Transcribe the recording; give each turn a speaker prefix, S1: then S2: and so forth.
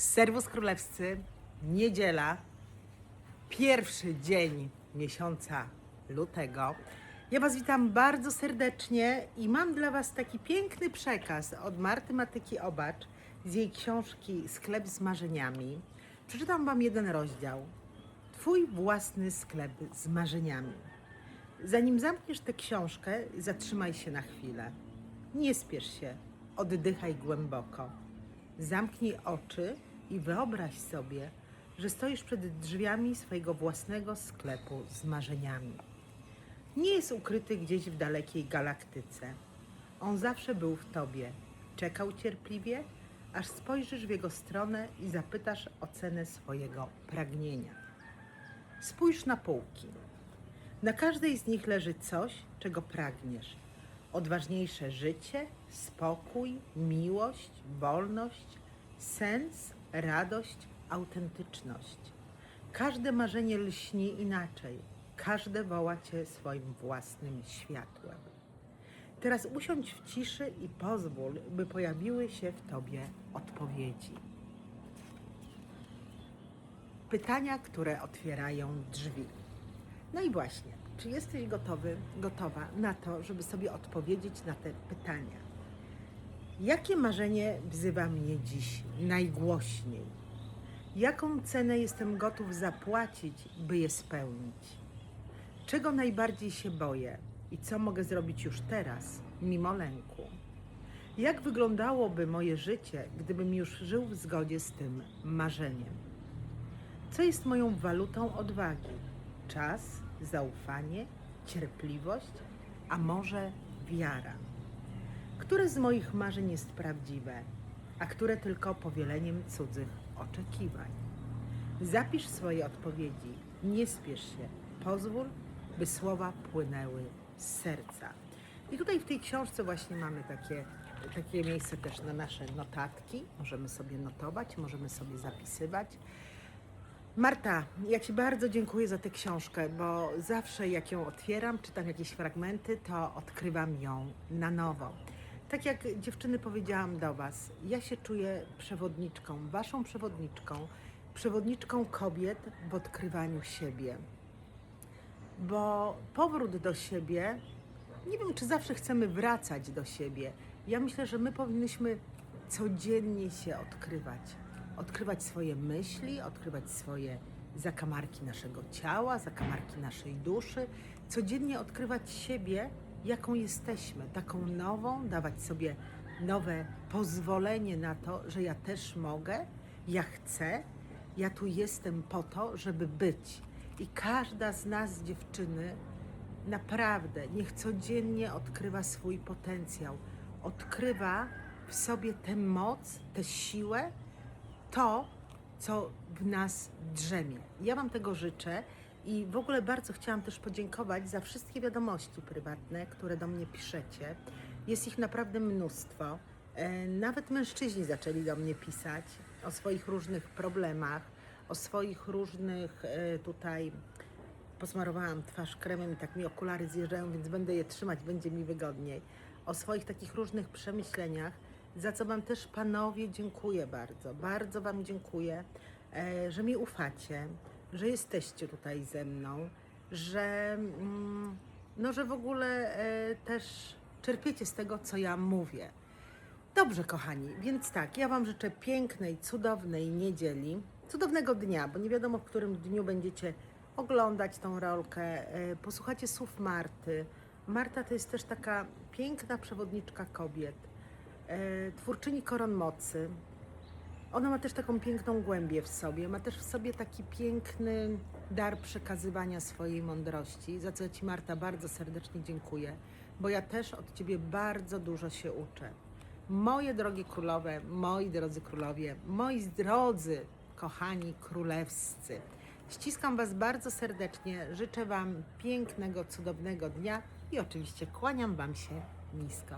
S1: Serwus Królewscy, niedziela, pierwszy dzień miesiąca lutego. Ja Was witam bardzo serdecznie i mam dla Was taki piękny przekaz od Marty Matyki Obacz z jej książki Sklep z marzeniami. Przeczytam Wam jeden rozdział. Twój własny sklep z marzeniami. Zanim zamkniesz tę książkę, zatrzymaj się na chwilę. Nie spiesz się, oddychaj głęboko. Zamknij oczy i wyobraź sobie, że stoisz przed drzwiami swojego własnego sklepu z marzeniami. Nie jest ukryty gdzieś w dalekiej galaktyce. On zawsze był w tobie. Czekał cierpliwie, aż spojrzysz w jego stronę i zapytasz o cenę swojego pragnienia. Spójrz na półki. Na każdej z nich leży coś, czego pragniesz. Odważniejsze życie, spokój, miłość, wolność, sens, radość, autentyczność. Każde marzenie lśni inaczej, każde woła cię swoim własnym światłem. Teraz usiądź w ciszy i pozwól, by pojawiły się w tobie odpowiedzi. Pytania, które otwierają drzwi. No i właśnie, czy jesteś gotowy, gotowa na to, żeby sobie odpowiedzieć na te pytania? Jakie marzenie wzywa mnie dziś najgłośniej? Jaką cenę jestem gotów zapłacić, by je spełnić? Czego najbardziej się boję i co mogę zrobić już teraz, mimo lęku? Jak wyglądałoby moje życie, gdybym już żył w zgodzie z tym marzeniem? Co jest moją walutą odwagi? Czas, zaufanie, cierpliwość, a może wiara? Które z moich marzeń jest prawdziwe, a które tylko powieleniem cudzych oczekiwań? Zapisz swoje odpowiedzi, nie spiesz się, pozwól, by słowa płynęły z serca. I tutaj w tej książce właśnie mamy takie, takie miejsce też na nasze notatki. Możemy sobie notować, możemy sobie zapisywać. Marta, ja Ci bardzo dziękuję za tę książkę, bo zawsze jak ją otwieram, czytam jakieś fragmenty, to odkrywam ją na nowo. Tak jak dziewczyny powiedziałam do Was, ja się czuję przewodniczką, Waszą przewodniczką, przewodniczką kobiet w odkrywaniu siebie. Bo powrót do siebie, nie wiem, czy zawsze chcemy wracać do siebie. Ja myślę, że my powinnyśmy codziennie się odkrywać. Odkrywać swoje myśli, odkrywać swoje zakamarki naszego ciała, zakamarki naszej duszy. Codziennie odkrywać siebie, jaką jesteśmy, taką nową, dawać sobie nowe pozwolenie na to, że ja też mogę, ja chcę, ja tu jestem po to, żeby być. I każda z nas, dziewczyny, naprawdę niech codziennie odkrywa swój potencjał, odkrywa w sobie tę moc, tę siłę, to, co w nas drzemie. Ja Wam tego życzę i w ogóle bardzo chciałam też podziękować za wszystkie wiadomości prywatne, które do mnie piszecie. Jest ich naprawdę mnóstwo. E, Nawet mężczyźni zaczęli do mnie pisać o swoich różnych problemach, o swoich różnych e, tutaj posmarowałam twarz kremem i tak mi okulary zjeżdżają, więc będę je trzymać, będzie mi wygodniej. O swoich takich różnych przemyśleniach, za co Wam też panowie dziękuję bardzo. Bardzo Wam dziękuję, e, że mi ufacie, że jesteście tutaj ze mną, że, mm, no, że w ogóle e, też czerpiecie z tego, co ja mówię. Dobrze, kochani, więc tak, ja Wam życzę pięknej, cudownej niedzieli, cudownego dnia, bo nie wiadomo, w którym dniu będziecie oglądać tą rolkę, e, posłuchacie słów Marty. Marta to jest też taka piękna przewodniczka kobiet, e, twórczyni koron mocy. Ona ma też taką piękną głębię w sobie, ma też w sobie taki piękny dar przekazywania swojej mądrości, za co Ci Marta bardzo serdecznie dziękuję, bo ja też od Ciebie bardzo dużo się uczę. Moje drogie królowe, moi drodzy królowie, moi drodzy, kochani królewscy, ściskam Was bardzo serdecznie, życzę Wam pięknego, cudownego dnia i oczywiście kłaniam Wam się nisko.